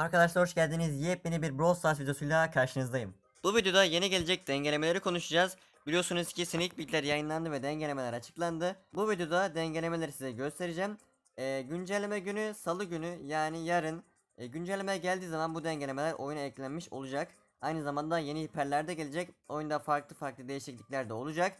Arkadaşlar hoş geldiniz. Yepyeni bir Brawl Stars videosuyla karşınızdayım. Bu videoda yeni gelecek dengelemeleri konuşacağız. Biliyorsunuz ki sneak peekler yayınlandı ve dengelemeler açıklandı. Bu videoda dengelemeleri size göstereceğim. Ee, güncelleme günü salı günü yani yarın e, güncelleme geldiği zaman bu dengelemeler oyuna eklenmiş olacak. Aynı zamanda yeni hiperler de gelecek. Oyunda farklı farklı değişiklikler de olacak.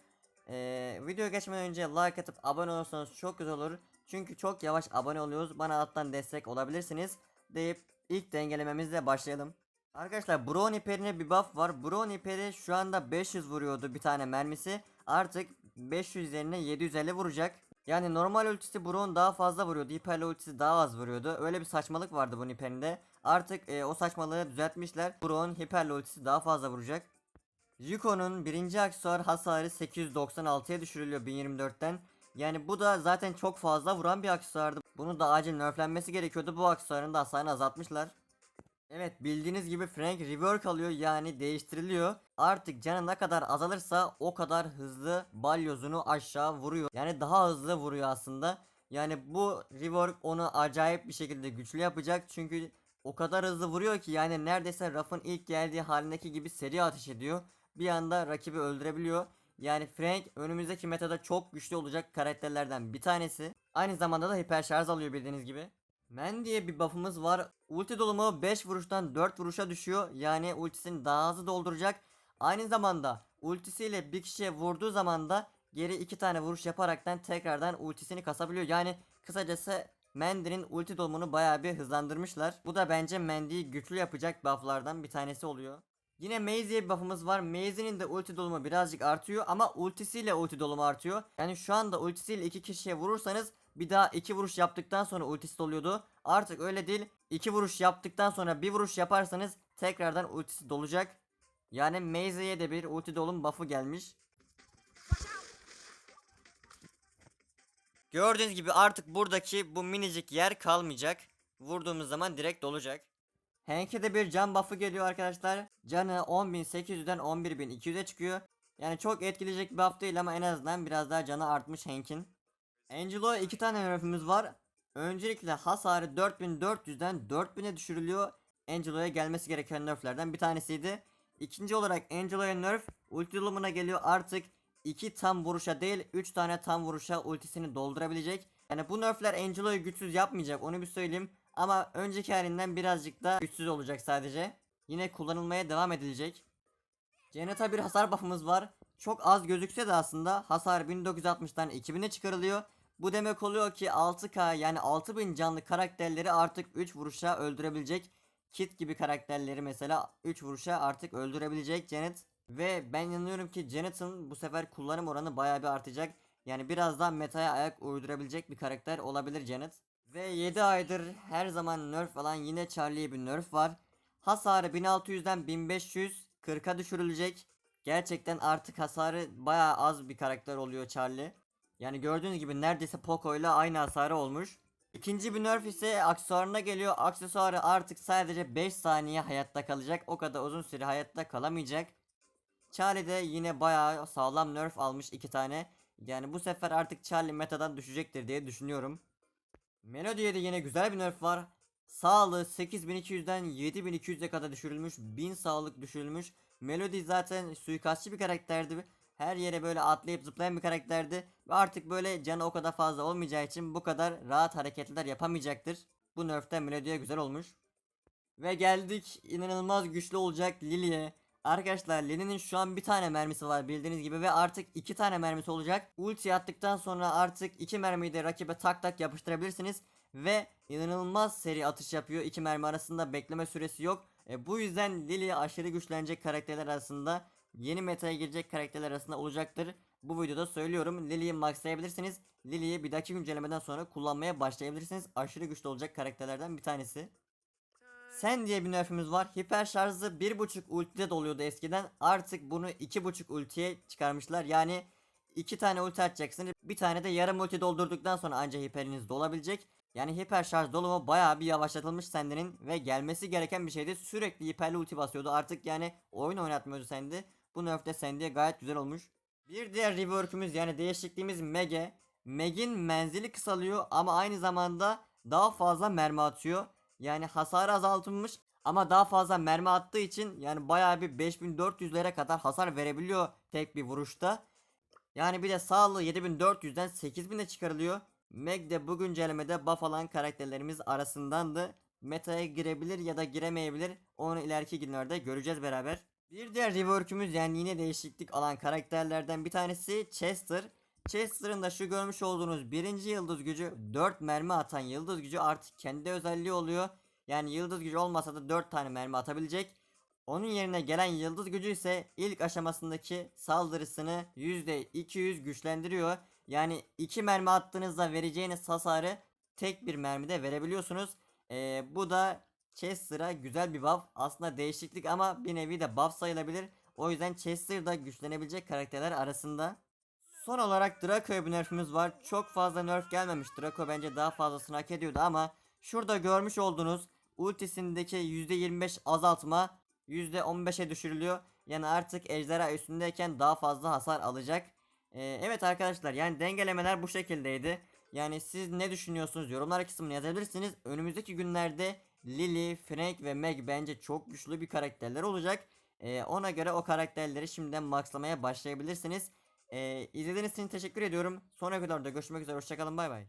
Ee, videoya geçmeden önce like atıp abone olursanız çok güzel olur. Çünkü çok yavaş abone oluyoruz. Bana alttan destek olabilirsiniz. Deyip ilk dengelememizle başlayalım. Arkadaşlar Brown hiperine bir buff var. Brown hiperi şu anda 500 vuruyordu bir tane mermisi. Artık 500 üzerine 750 vuracak. Yani normal ultisi Brown daha fazla vuruyordu. Hiperli ultisi daha az vuruyordu. Öyle bir saçmalık vardı bunun hiperinde. Artık e, o saçmalığı düzeltmişler. Brown hiperli ultisi daha fazla vuracak. Yuko'nun birinci aksesuar hasarı 896'ya düşürülüyor 1024'ten. Yani bu da zaten çok fazla vuran bir aksesuardı. Bunu da acil nerflenmesi gerekiyordu. Bu aksesuarın da hasarını azaltmışlar. Evet bildiğiniz gibi Frank rework alıyor yani değiştiriliyor. Artık canı ne kadar azalırsa o kadar hızlı balyozunu aşağı vuruyor. Yani daha hızlı vuruyor aslında. Yani bu rework onu acayip bir şekilde güçlü yapacak. Çünkü o kadar hızlı vuruyor ki yani neredeyse Ruff'ın ilk geldiği halindeki gibi seri ateş ediyor. Bir anda rakibi öldürebiliyor. Yani Frank önümüzdeki metada çok güçlü olacak karakterlerden bir tanesi. Aynı zamanda da hiper şarj alıyor bildiğiniz gibi. Men diye bir buff'ımız var. Ulti dolumu 5 vuruştan 4 vuruşa düşüyor. Yani ultisini daha hızlı dolduracak. Aynı zamanda ultisiyle bir kişiye vurduğu zaman da geri 2 tane vuruş yaparaktan tekrardan ultisini kasabiliyor. Yani kısacası Mendy'nin ulti dolumunu bayağı bir hızlandırmışlar. Bu da bence Mendy'yi güçlü yapacak buff'lardan bir tanesi oluyor. Yine Maze diye bir buff'ımız var. Maze'nin de ulti dolumu birazcık artıyor ama ultisiyle ulti dolumu artıyor. Yani şu anda ultisiyle iki kişiye vurursanız bir daha iki vuruş yaptıktan sonra ultisi doluyordu. Artık öyle değil. İki vuruş yaptıktan sonra bir vuruş yaparsanız tekrardan ultisi dolacak. Yani Maze'ye de bir ulti dolum buff'ı gelmiş. Gördüğünüz gibi artık buradaki bu minicik yer kalmayacak. Vurduğumuz zaman direkt dolacak. Hank'e de bir can buff'ı geliyor arkadaşlar. Canı 10.800'den 11.200'e çıkıyor. Yani çok etkileyecek bir buff değil ama en azından biraz daha canı artmış Hank'in. Angelo iki tane nerf'imiz var. Öncelikle hasarı 4400'den 4000'e düşürülüyor. Angelo'ya gelmesi gereken nerflerden bir tanesiydi. İkinci olarak Angelo'ya nerf ulti dolumuna geliyor artık 2 tam vuruşa değil 3 tane tam vuruşa ultisini doldurabilecek. Yani bu nerfler Angelo'yu güçsüz yapmayacak onu bir söyleyeyim. Ama önceki halinden birazcık da güçsüz olacak sadece. Yine kullanılmaya devam edilecek. Janet'a bir hasar buff'ımız var. Çok az gözükse de aslında hasar 1960'tan 2000'e çıkarılıyor. Bu demek oluyor ki 6K yani 6000 canlı karakterleri artık 3 vuruşa öldürebilecek. Kit gibi karakterleri mesela 3 vuruşa artık öldürebilecek Janet. Ve ben inanıyorum ki Janet'ın bu sefer kullanım oranı bayağı bir artacak. Yani biraz daha metaya ayak uydurabilecek bir karakter olabilir Janet. Ve 7 aydır her zaman nerf falan yine Charlie'ye bir nerf var. Hasarı 1600'den 1540'a düşürülecek. Gerçekten artık hasarı bayağı az bir karakter oluyor Charlie. Yani gördüğünüz gibi neredeyse Poco ile aynı hasarı olmuş. İkinci bir nerf ise aksesuarına geliyor. Aksesuarı artık sadece 5 saniye hayatta kalacak. O kadar uzun süre hayatta kalamayacak. Charlie de yine bayağı sağlam nerf almış iki tane. Yani bu sefer artık Charlie metadan düşecektir diye düşünüyorum. Melody'ye de yine güzel bir nerf var. Sağlığı 8200'den 7200'e kadar düşürülmüş. 1000 sağlık düşürülmüş. Melody zaten suikastçı bir karakterdi. Her yere böyle atlayıp zıplayan bir karakterdi. Ve artık böyle canı o kadar fazla olmayacağı için bu kadar rahat hareketler yapamayacaktır. Bu nerfte Melody'ye güzel olmuş. Ve geldik inanılmaz güçlü olacak Lily'e. Arkadaşlar Lily'nin şu an bir tane mermisi var bildiğiniz gibi ve artık iki tane mermisi olacak. Ulti attıktan sonra artık iki mermiyi de rakibe tak tak yapıştırabilirsiniz. Ve inanılmaz seri atış yapıyor. İki mermi arasında bekleme süresi yok. E, bu yüzden Lily aşırı güçlenecek karakterler arasında yeni metaya girecek karakterler arasında olacaktır. Bu videoda söylüyorum Lily'yi maxlayabilirsiniz. Lily'yi bir dahaki güncellemeden sonra kullanmaya başlayabilirsiniz. Aşırı güçlü olacak karakterlerden bir tanesi. Sen diye bir nerfimiz var. Hiper şarjı 1.5 ultide doluyordu eskiden. Artık bunu 2.5 ultiye çıkarmışlar. Yani 2 tane ulti atacaksınız. Bir tane de yarım ulti doldurduktan sonra ancak hiperiniz dolabilecek. Yani hiper şarj dolumu bayağı bir yavaşlatılmış Sendi'nin ve gelmesi gereken bir şeydi. Sürekli hiperli ulti basıyordu. Artık yani oyun oynatmıyordu Sendi. Bu nerfte Sendi'ye gayet güzel olmuş. Bir diğer rework'ümüz yani değişikliğimiz Mege. Meg'in menzili kısalıyor ama aynı zamanda daha fazla mermi atıyor. Yani hasarı azaltılmış ama daha fazla mermi attığı için yani bayağı bir 5400'lere kadar hasar verebiliyor tek bir vuruşta. Yani bir de sağlığı 7400'den 8000'e çıkarılıyor. Meg de bu güncellemede buff alan karakterlerimiz arasındandı. Meta'ya girebilir ya da giremeyebilir. Onu ileriki günlerde göreceğiz beraber. Bir diğer rework'ümüz yani yine değişiklik alan karakterlerden bir tanesi Chester. Chester'ın da şu görmüş olduğunuz birinci yıldız gücü 4 mermi atan yıldız gücü artık kendi özelliği oluyor. Yani yıldız gücü olmasa da 4 tane mermi atabilecek. Onun yerine gelen yıldız gücü ise ilk aşamasındaki saldırısını %200 güçlendiriyor. Yani 2 mermi attığınızda vereceğiniz hasarı tek bir mermide verebiliyorsunuz. Ee, bu da Chester'a güzel bir buff. Aslında değişiklik ama bir nevi de buff sayılabilir. O yüzden Chester da güçlenebilecek karakterler arasında. Son olarak Draco'ya bir nerfimiz var. Çok fazla nerf gelmemiş. Draco bence daha fazlasını hak ediyordu ama şurada görmüş olduğunuz ultisindeki %25 azaltma %15'e düşürülüyor. Yani artık ejderha üstündeyken daha fazla hasar alacak. Ee, evet arkadaşlar yani dengelemeler bu şekildeydi. Yani siz ne düşünüyorsunuz yorumlar kısmına yazabilirsiniz. Önümüzdeki günlerde Lily, Frank ve Meg bence çok güçlü bir karakterler olacak. Ee, ona göre o karakterleri şimdiden maxlamaya başlayabilirsiniz. Ee, izlediğiniz için teşekkür ediyorum. Sonraki videoda görüşmek üzere. Hoşçakalın. Bay bay.